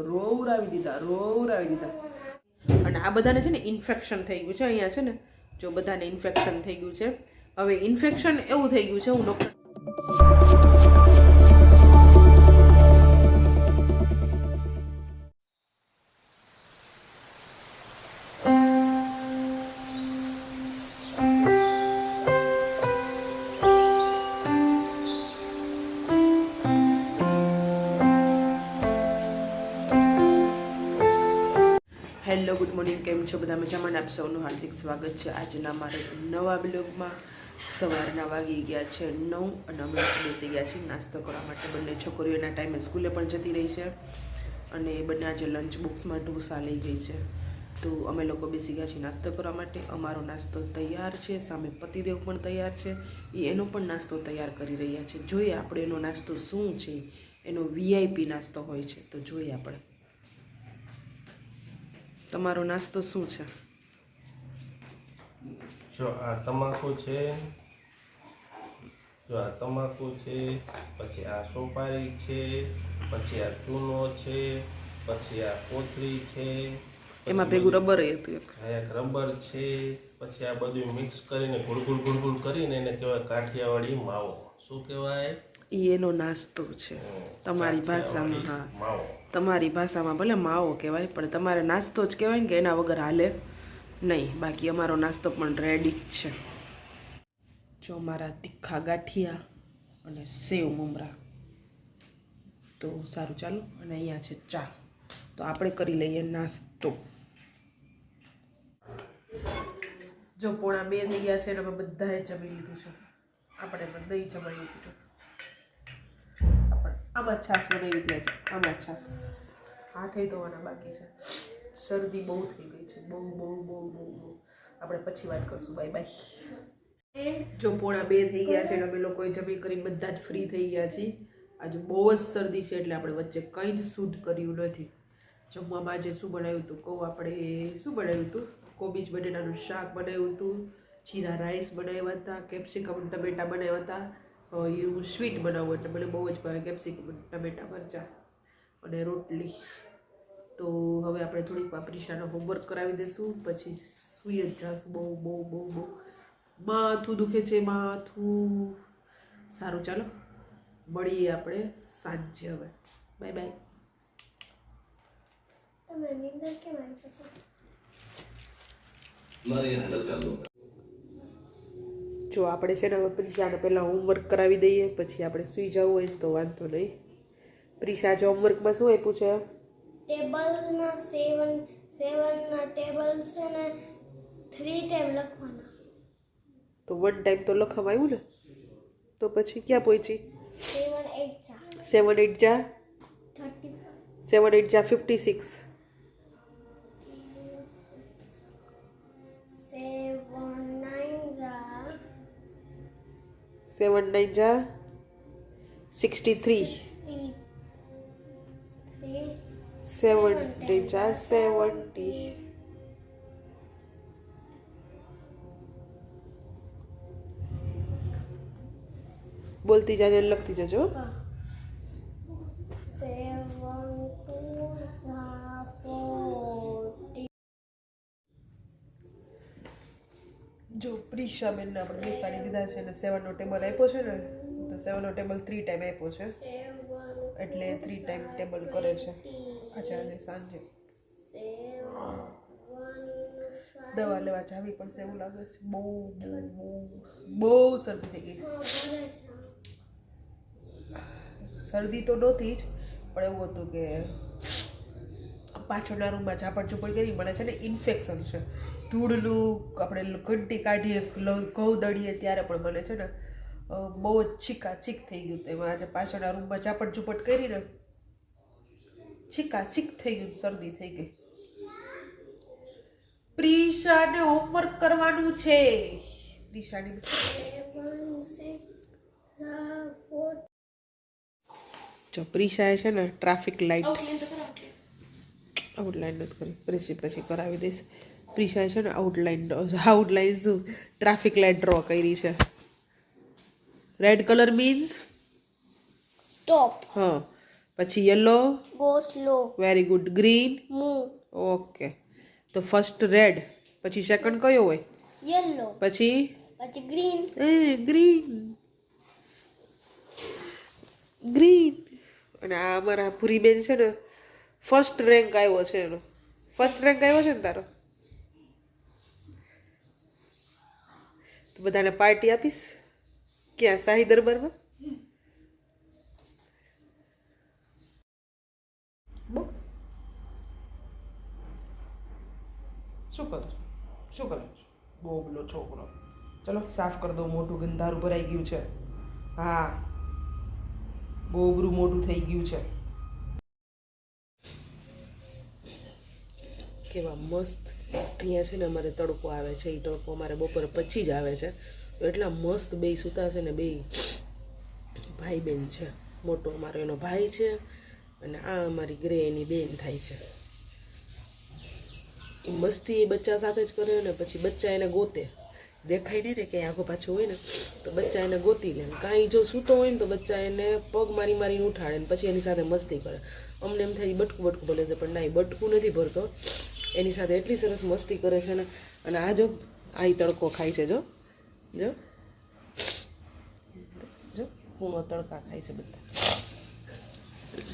તો રોવરાવી દીધા રોવરાવી દીધા. અને આ બધાને છે ને ઇન્ફેક્શન થઈ ગયું છે, અહીંયા છે ને, જો બધાને ઇન્ફેક્શન થઈ ગયું છે. હવે ઇન્ફેક્શન એવું થઈ ગયું છે, હું ડૉક્ટર હેલો, ગુડ મોર્નિંગ. કેમ છો બધા? મજામાં આપ સૌનું હાર્દિક સ્વાગત છે આજના મારા નવા બ્લોગમાં. સવારના વાગી ગયા છે, નવ અને અમે બેસી ગયા છીએ. નાસ્તો કરવા માટે બંને છોકરીઓના ટાઈમે સ્કૂલે પણ જતી રહી છે અને બંને આજે લંચ બોક્સમાં ઢોસા લઈ ગઈ છે. તો અમે લોકો બેસી ગયા છીએ નાસ્તો કરવા માટે. અમારો નાસ્તો તૈયાર છે, સામે પતિદેવ પણ તૈયાર છે. એ એનો પણ નાસ્તો તૈયાર કરી રહ્યા છે. જોઈએ આપણે એનો નાસ્તો શું છે. એનો વીઆઈપી નાસ્તો હોય છે. તો જોઈએ આપણે. તમારો નાસ્તો શું છે? જો આ તમાકુ છે જો આ તમાકુ છે પછી આ સોપારી છે પછી આ ચૂનો છે પછી આ કોથળી છે એમાં ભેગું રબર હતું એક. એક રબર છે પછી આ બધું મિક્સ કરીને ગુળગુળ ગુળગુળ કરીને એને કહેવાય કાઠિયાવાડી માવો. શું કહેવાય? ઈ એનો નાસ્તો છે. તમારી ભાષામાં હા. તમારી ભાષામાં ભલે માવો કહેવાય પણ તમારે નાસ્તો જ કહેવાય ને કે એના વગર હાલે નહીં. બાકી અમારો નાસ્તો પણ રેડી જ છે. જો અમારા તીખા ગાંઠિયા અને સેવ મમરા. તો સારું ચાલો અને અહીંયા છે ચા. તો આપણે કરી લઈએ નાસ્તો. જો પોણા બે થઈ ગયા છે ને અમે બધાએ જમી લીધું છે. આપણે પણ દહીં જમાઈ લીધું આમાં છાશ બનાવી હતી છે આમાં છાસ થઈ ધોવાના બાકી છે. શરદી બહુ થઈ ગઈ છે. બહુ બહુ બહુ બહુ બહુ. આપણે પછી વાત કરશું. બાય બાય જો પોણા બે થઈ ગયા છે અમે લોકોએ જમી કરીને બધા જ ફ્રી થઈ ગયા છીએ. આજે બહુ જ શરદી છે, એટલે આપણે વચ્ચે કંઈ જ શૂટ કર્યું નથી. જમવામાં આજે શું બનાવ્યું હતું? કહું આપણે. શું બનાવ્યું હતું? કોબીજ બટેટાનું શાક બનાવ્યું હતું. જીરા રાઈસ બનાવ્યા હતા. કેપ્સિકમ ટમેટા બનાવ્યા હતા. એવું સ્વીટ બનાવવું એટલે મને બહુ જ ભાવે કેપ્સિકમ ટમેટા મરચાં અને રોટલી. તો હવે આપણે થોડીક પાપરીશાનો હોમવર્ક કરાવી દઈશું પછી સૂઈ જ જાશું બહુ બહુ બહુ બહુ. માથું દુખે છે માથું. સારું ચાલો. મળીએ આપણે સાંજે હવે. Bye bye. મારી હાલત ચાલુ જો આપણે છે ને પ્રિશાને પહેલાં હોમવર્ક કરાવી દઈએ પછી આપણે સૂઈ જવું હોય તો વાંધો નહીં. પ્રિશા જો હોમવર્કમાં શું આપ્યું છે? ટેબલના સેવન સેવનના ટેબલ છે ને થ્રી ટાઈમ લખવાના. તો વન ટાઈમ તો લખવામાં આવ્યું ને? તો પછી ક્યાં પહોંચી? સેવન એટ જા. સેવન એટ જા. સેવન એટ જા ફિફ્ટી સિક્સ સેવન નાઇન જા. Sixty three. સેવન એટ જા સેવન્ટી. બોલતી જાજે લખતી જજો સેવન જો પ્રિશાબેનને આપણે બેસાડી દીધા છે અને સેવનનો ટેબલ આપ્યો છે ને, તો સેવનનો ટેબલ થ્રી ટાઈમ આપ્યો છે. એટલે થ્રી ટાઈમ ટેબલ કરે છે. અચ્છા અને સાંજે. દવા લેવા જાવી પડશે એવું લાગે છે. બહુ બહુ બહુ શરદી થઈ ગઈ છે. શરદી તો નહોતી જ, પણ એવું હતું કે પાછળના રૂમમાં ઝાપડ ઝૂપડ કરી, મને છે ને ઇન્ફેક્શન છે. ધૂળનું આપણે ઘંટી કાઢીએ ઘઉં દળીએ ત્યારે પણ મને છે ને બહુ જ છીકા છીક થઈ ગયું એમાં આજે પાછળના રૂમમાં ઝાપટ ઝૂપટ કરીને છીકા છીક થઈ ગયું શરદી થઈ ગઈ. પ્રિશાને હોમવર્ક કરવાનું છે. પ્રિશાની જો પ્રિશાએ છે ને ટ્રાફિક લાઇટ આઉટલાઇન નથી કરી પછી પછી કરાવી દઈશ. પ્રિશાએ છે ને આઉટલાઇન આઉટલાઇન શું? ટ્રાફિક લાઇટ ડ્રો કરી છે. રેડ કલર મીન્સ સ્ટોપ હા. પછી yellow go slow very good green move okay તો ફર્સ્ટ રેડ પછી સેકન્ડ કયો હોય? યલો પછી? પછી ગ્રીન એ ગ્રીન ગ્રીન અને આ અમારા ભૂરીબેન છે ને ફર્સ્ટ રેન્ક આવ્યો છે એનો. ફર્સ્ટ રેન્ક આવ્યો છે ને તારો? બધાને પાર્ટી આપીશ? ક્યાં? શાહી દરબારમાં? શું કરો છો? શું કરો બહુ બોલો છોકરો. ચલો, સાફ કરી દો, મોટું ગંધારું ભરાઈ ગયું છે. હા. બહુ બરું મોટું થઈ ગયું છે. કેવા મસ્ત અહીંયા છે ને અમારે તડકો આવે છે એ તડકો અમારે બપોરે પછી જ આવે છે. તો એટલા મસ્ત બે સૂતા છે ને બે ભાઈ બેન છે. મોટો અમારો એનો ભાઈ છે અને આ અમારી ગ્રે એની બેન થાય છે. મસ્તી એ બચ્ચા સાથે જ કરે ને પછી બચ્ચા એને ગોતે. દેખાય નહીં ને ક્યાંય આખો પાછો હોય ને, તો બચ્ચા એને ગોતી લે. કાંઈ જો સૂતો હોય ને તો બચ્ચા એને પગ મારી મારીને ઉઠાડે ને પછી એની સાથે મસ્તી કરે. અમને એમ થાય બટકું બટકું ભલે છે, પણ ના એ બટકું નથી ભરતો. એની સાથે એટલી સરસ મસ્તી કરે છે ને, અને આ જો, આ તડકો ખાય છે, જો. જો. જો, પૂણો તડકા ખાય છે બધા.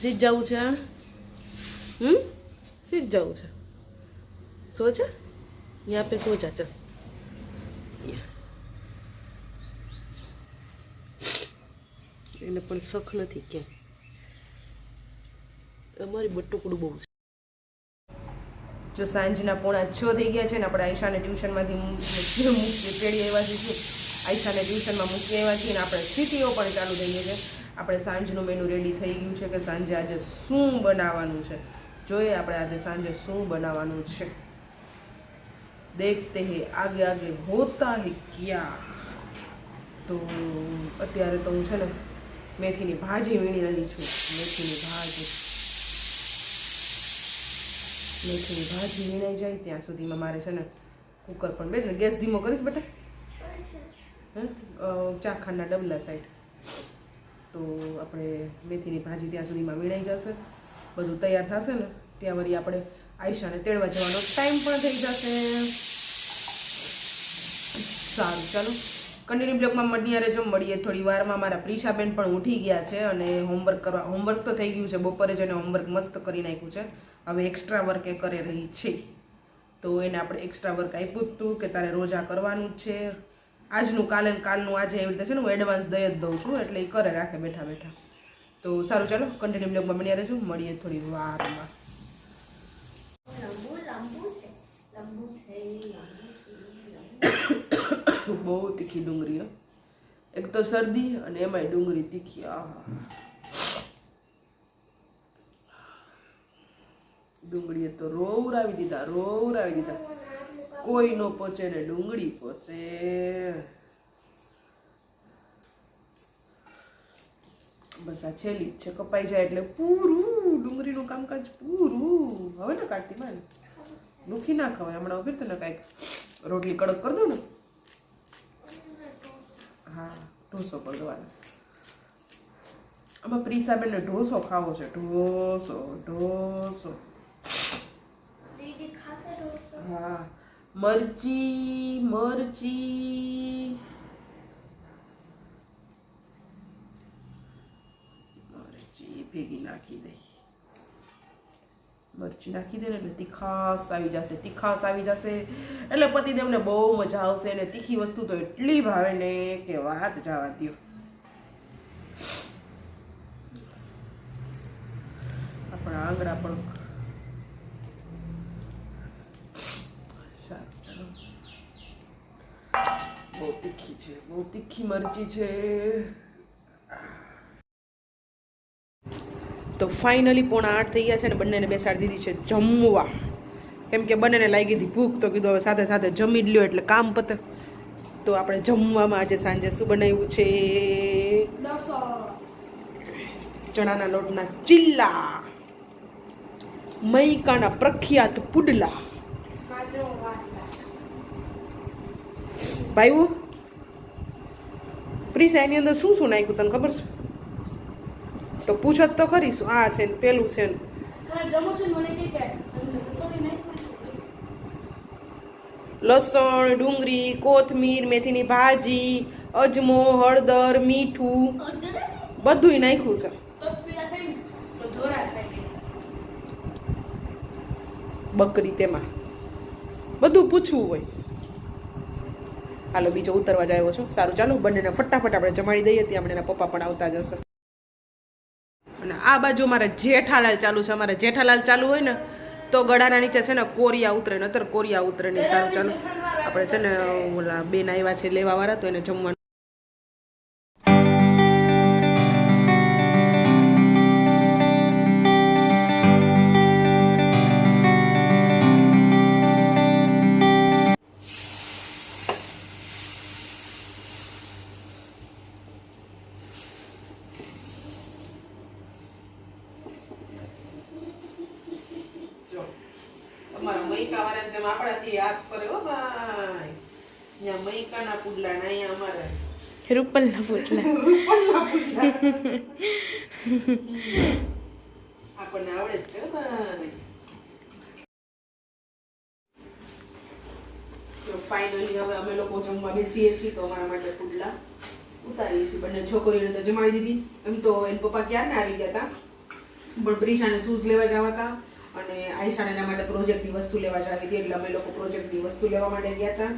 સીજ જવું છે આ હમ? સીજ જવું છે. સોચા? યહાં પે સોચા, ચલ. એને પણ સખ નથી ક્યાંય. અમારી બટુકડું બહુ છે. જો સાંજના પોણા છ થઈ ગયા છે ને આપણે આયશાને ટ્યુશનમાંથી મૂકી પેઢી આવ્યા છીએ આયશાને ટ્યુશનમાં મૂકી આવ્યા છીએ ને આપણે સ્થિતિઓ પણ ચાલુ થઈ ગઈ છે. આપણે સાંજનું મેનુ રેડી થઈ ગયું છે કે સાંજે આજે શું બનાવવાનું છે? જોઈએ આપણે આજે સાંજે શું બનાવવાનું છે. દેખતે હે, આગે આગે હોતા હે ક્યાં? તો અત્યારે તો હું છે ને મેથીની ભાજી વીણી રહી છું. મેથીની ભાજી. મેથીની ભાજી વીણાઈ જાય, ત્યાં સુધીમાં મારે છે ને કુકર પણ બેઠ ને ગેસ ધીમો કરીશ બેટા. ચાખાના ડબલા સાઈડ તો આપણે મેથીની ભાજી ત્યાં સુધીમાં વીણાઈ જશે. બધું તૈયાર થશે ને, ત્યાં વળી આપણે આયશાને તેડવા જવાનો ટાઈમ પણ થઈ જશે. સારું, ચાલો. કન્ટિન્યુ બ્લોગમાં મળીએ રહેજો મળીએ થોડી વારમાં, મારા પ્રિશાબેન પણ ઉઠી ગયા છે અને હોમવર્ક કરવા હોમવર્ક તો થઈ ગયું છે, બપોરે જ એને હોમવર્ક મસ્ત કરી નાખ્યું છે. હવે એક્સ્ટ્રા વર્ક એ કરી રહી છે. તો એને આપણે એક્સ્ટ્રા વર્ક આપ્યું હતું કે તારે રોજ કરવાનું જ છે. આજનું કાલે કાલનું આજે એવી રીતે છે ને હું એડવાન્સ દઈ જ દઉં છું, એટલે એ કરે, રાખે બેઠા બેઠા. તો સારું, ચાલો કન્ટિન્યુ બ્લોગમાં બન્યા રહેજો. મળીએ થોડી વારમાં. બહુ તીખી ડુંગળી એક તો શરદી અને એમાંય ડુંગળી તીખી, આહા. ડુંગળીએ તો રોવરાવી દીધા રોવરાવી દીધા. કોઈ નો પહોંચે ને ડુંગળી પહોંચે બસ આ છેલ્લી છે, કપાઈ જાય એટલે પૂરું ડુંગળીનું કામકાજ પૂરું. હવે ને કાઢતી માં દુખી ના ખવાય હમણાં ઊભી તને કાંઈક રોટલી કડક કરી દઉં ને. હા ઢોસો કરી દેવાનો આમાં પ્રિસાબેનને ઢોસો ખાવો છે. ઢોસો ઢોસો? હા મરચી મરચી. મરચી ભેગી નાખી દઈ. મરચી નાખી દે ને એટલે તીખાસ આવી જશે, તીખાસ આવી જશે. એટલે પતિદેવને બહુ મજા આવશે અને તીખી વસ્તુ તો એટલી ભાવે ને કે વાત જવા દો આપણા આંગળા પણ બહુ તીખી છે, બહુ તીખી મરચી છે. તો ફાઇનલી પોણા આઠ થઈ ગયા છે ને બંનેને બેસાડી દીધી છે જમવા. કેમ કે બંનેને લાગી હતી ભૂખ, તો કીધું હવે સાથે સાથે જમી લ્યો એટલે કામ પતે. તો આપણે જમવામાં આજે સાંજે શું બનાવ્યું છે? ચણાના લોટના ચિલ્લા મૈકાના પ્રખ્યાત પુડલા. ભાઈ પ્રીસા એની અંદર શું શું નાખ્યું તને ખબર છે? તો પૂછો તો ખરી શું આ છે ને પેલું છે ને. લસણ ડુંગળી કોથમીર મેથીની ભાજી અજમો હળદર મીઠું બધુંય નાખ્યું છે. બકરી તેમાં. બધું પૂછવું હોય. હાલો બીજો ઉતરવા જ આવ્યો છો. સારું ચાલો બંનેને ફટાફટ આપણે જમાડી દઈએ ત્યાં આપણે એના પપ્પા પણ આવતા જ હશે. અને આ બાજુ મારે જેઠાલાલ ચાલુ છે. અમારે જેઠાલાલ ચાલુ હોય ને, તો ગળાના નીચે છે ને કોરિયા ઉતરે, નતર કોરિયા ઉતરે નહીં સારું ચાલુ. આપણે છે ને ઓલા બેન આવ્યા છે, લેવાવાળા, તો એને જમવાનું મૈકા વાળા જેમ આપણાથી હાથ ફરે હો ભાઈ. અહીંયા મૈકાના પુડલા ને અહીંયા અમારે. રૂપલના પુડલા. આપણને આવડે જ છે ભાઈ. ફાઇનલી હવે અમે લોકો જમવા બેસીએ છીએ તો અમારા માટે પુડલા ઉતારીએ છીએ. બંને છોકરીઓને તો જમાડી દીધી. એમ તો એન પપ્પા ક્યારે આવી ગયા હતા પણ પ્રિશાને શૂઝ લેવા જવા હતા અને આયશાને એના માટે પ્રોજેક્ટની વસ્તુ લેવા જવી હતી, એટલે અમે લોકો પ્રોજેક્ટની વસ્તુ લેવા માટે ગયા હતા.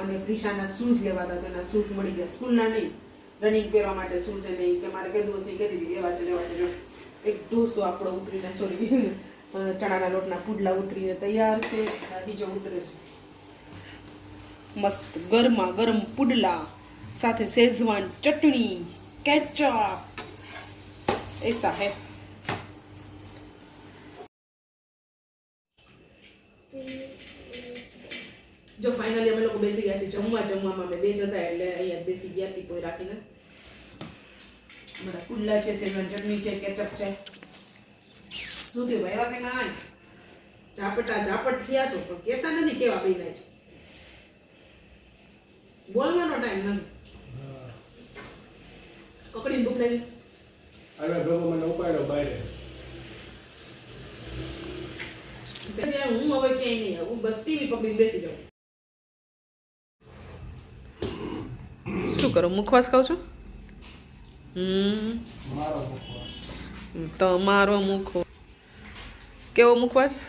અને પ્રિશાના શૂઝ લેવા હતા, તો એના શૂઝ મળી ગયા. સ્કૂલના નહીં રનિંગ પહેરવા માટે શૂઝ એ નહીં, કે મારે કીધું હશે કહી દીધી લેવા છે લેવા છે એક ઢોસો આપણો ઉતરીને સોરી ચણાના લોટના પુડલા ઉતરીને તૈયાર છે બીજો ઉતરે છે. મસ્ત ગરમા ગરમ પુડલા, સાથે શેઝવાન ચટણી, કેચઅપ. એસા હે. જો ફાઇનલી અમે લોકો બેસી ગયા છીએ જમવા જમવામાં અમે બે જતા એટલે અહીંયા બેસી ગયા ટીપોઈ રાખીને મારા કુલ્લા છે સેવન ચટણી છે કેચઅપ છે. શું થયું ભાઈ કે ના ઝાપટા ઝાપટ થયા છો પણ કેતા નથી કેવા બન્યા નાય બોલવાનો ટાઈમ નથી. કકડીને ભૂખ લાગી આવ્યા ભગવાન મને ઉપાડ્યો બહાર પછી હું હવે ક્યાંય નહીં આવું. બસ ટીવી પકડીને બેસી જાઉં. શું કરો? મુખવાસ ખાવ છો? હમ. મારો તમારો મુખો કેવો મુખવાસ?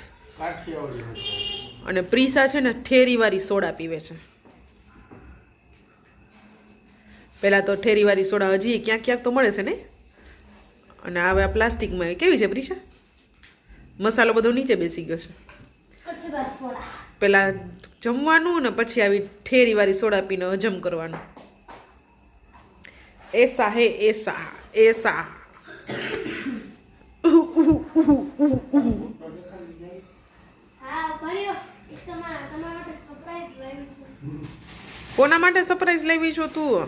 અને પ્રિસા છે ને ઠેરીવાળી સોડા પીવે છે. પહેલાં તો ઠેરીવાળી સોડા હજી ક્યાંક ક્યાંક તો મળે છે ને? અને હવે આ પ્લાસ્ટિકમાં કેવી છે પ્રીસા? મસાલો બધો નીચે બેસી ગયો છે. પેલા જમવાનું ને પછી આવી ઠેરીવાળી સોડા પીને હજમ કરવાનું. એસા હે એસા એસા કોના માટે સરપ્રાઈઝ લેવી છો તું?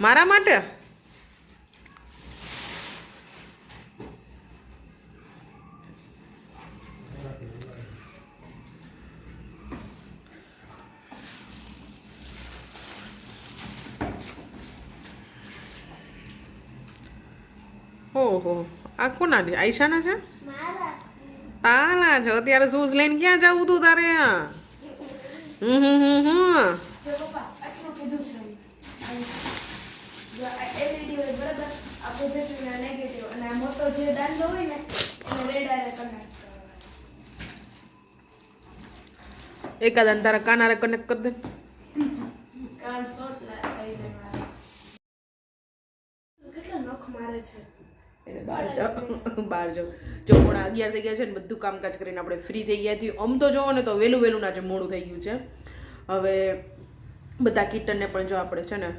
મારા માટે? ઓહો. આ કોના છે? આયશાના છે? તાના છે. અત્યારે શૂઝ લઈને ક્યાં જવું તું તારે? હમ હમ હમ હમ. એકાદ તારા કાનારે કનેક્ટ કરી દે. કાન કેટલા નખ મારે છે? એને બહાર જાઓ બહાર જાઓ. જો પોણા અગિયાર થઈ ગયા છે ને બધું કામકાજ કરીને આપણે ફ્રી થઈ ગયા છીએ. આમ તો જોવો ને તો વહેલું વહેલું જે મોડું થઈ ગયું છે. હવે બધા કિટનને પણ જો આપણે છે ને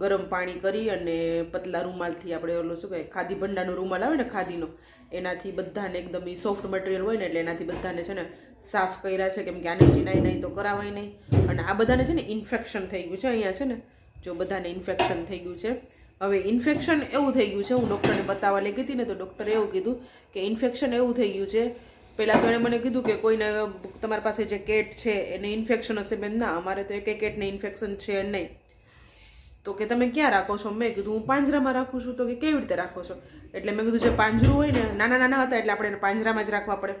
ગરમ પાણી કરી અને પતલા રૂમાલથી આપણે ઓલો શું કહે ખાદી ભંડાનો રૂમાલ આવે ને ખાદીનો, એનાથી બધાને એકદમ સોફ્ટ મટીરિયલ હોય ને એટલે એનાથી બધાને છે ને સાફ કર્યા છે. કેમ કે આને ચીનાઈ નહીં તો કરાવાય નહીં. અને આ બધાને છે ને ઇન્ફેક્શન થઈ ગયું છે અહીંયા છે ને, જો બધાને ઇન્ફેક્શન થઈ ગયું છે. હવે ઇન્ફેક્શન એવું થઈ ગયું છે. હું ડૉક્ટરને બતાવવા લઈ ગઈ ને તો ડૉક્ટરે એવું કીધું કે ઇન્ફેક્શન એવું થઈ ગયું છે. પહેલાં તો એણે મને કીધું કે કોઈને તમારી પાસે જે કેટ છે એને ઇન્ફેક્શન હશે. બેન ના, અમારે તો એક કેટને ઇન્ફેક્શન છે નહીં. તો કે, તમે ક્યાં રાખો છો? મેં કીધું, હું પાંજરામાં રાખું છું. તો કે, કેવી રીતે રાખો છો? એટલે મેં કીધું, જે પાંજરું હોય ને, નાના નાના હતા એટલે આપણે એને પાંજરામાં જ રાખવા પડે.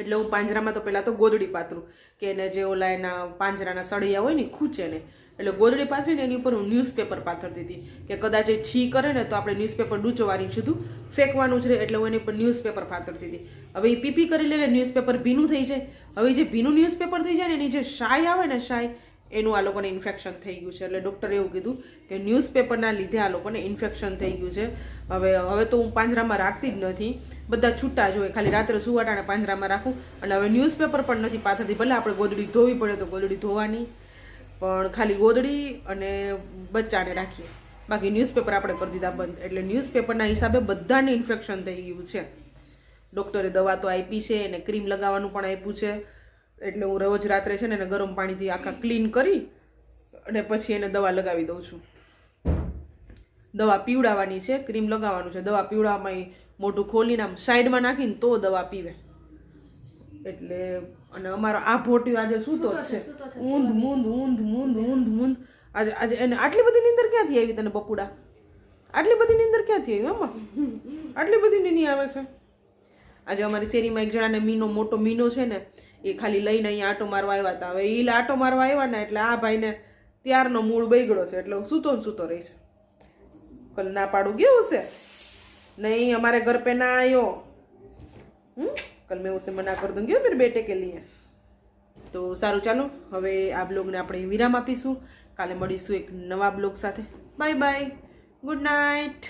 એટલે હું પાંજરામાં તો પહેલાં તો ગોદડી પાથરું કે એને જે ઓલા એના પાંજરાના સળિયા હોય ને ખૂંચે ને. એટલે ગોદડી પાથરીને એની ઉપર હું ન્યૂઝપેપર પાથરતી હતી કે કદાચ એ છી કરે ને તો આપણે ન્યૂઝપેપર ડૂચો વારીને સીધું ફેંકવાનું છે એટલે હું એની ઉપર ન્યૂઝપેપર પાથરતી હતી. હવે એ પીપી કરી લે ન્યૂઝપેપર ભીનું થઈ જાય. હવે જે ભીનું ન્યૂઝપેપર થઈ જાય ને, એની જે શાય આવે ને શાય, એનું આ લોકોને ઇન્ફેક્શન થઈ ગયું છે. એટલે ડૉક્ટરે એવું કીધું કે ન્યૂઝપેપરના લીધે આ લોકોને ઇન્ફેક્શન થઈ ગયું છે. હવે હવે તો હું પાંજરામાં રાખતી જ નથી. બધા છૂટા જ હોય. ખાલી રાત્રે સુવાટાને પાંજરામાં રાખું. અને હવે ન્યૂઝપેપર પણ નથી પાથરતી. ભલે આપણે ગોદડી ધોવી પડે તો ગોદડી ધોવાની. પણ ખાલી ગોદડી અને બચ્ચાને રાખીએ. બાકી ન્યૂઝપેપર આપણે કરી દીધા બંધ. એટલે ન્યૂઝપેપરના હિસાબે બધાને ઇન્ફેક્શન થઈ ગયું છે. ડૉક્ટરે દવા તો આપી છે અને ક્રીમ લગાવવાનું પણ આપ્યું છે. એટલે હું રોજ રાત્રે છે ને એને ગરમ પાણીથી આખા ક્લીન કરી અને પછી એને દવા લગાવી દઉં છું. દવા પીવડાવવાની છે ક્રીમ લગાવવાનું છે. દવા પીવડાવવામાં મોઢું ખોલીને આમ સાઈડમાં નાખીને તો દવા પીવે. એટલે અને અમારો આ ભોટ્યો આજે સૂતો છે ઊંધ મૂંધ ઊંધ મૂંધ ઊંધ મૂંધ આજે આજે એને આટલી બધી નીંદર ક્યાંથી આવી તને બપુડા? આટલી બધી નીંદર ક્યાંથી આવી એમાં આટલી બધી નીની આવે છે. આજે અમારી શેરીમાં એક જણાને મીનો મોટો મીનો છે ને એ ખાલી લઈને અહીંયા આટો મારવા આવ્યા હતા. હવે એ આટો મારવા આવ્યા ને એટલે આ ભાઈને ત્યારનો મૂળ બગડ્યો છે એટલે સૂતો ને સૂતો રહી છે. કલ ના પાડું કેવું છે? નહીં અમારે ઘર પે ના આવ્યો હમ? કલ મેં उसे મના कर दूंगी मेरे बेटे के લીએ તો સારું ચાલો હવે આ બ્લોગને આપણે વિરામ આપીશું કાલે મળીશું એક નવા બ્લોગ સાથે બાય બાય ગુડ નાઇટ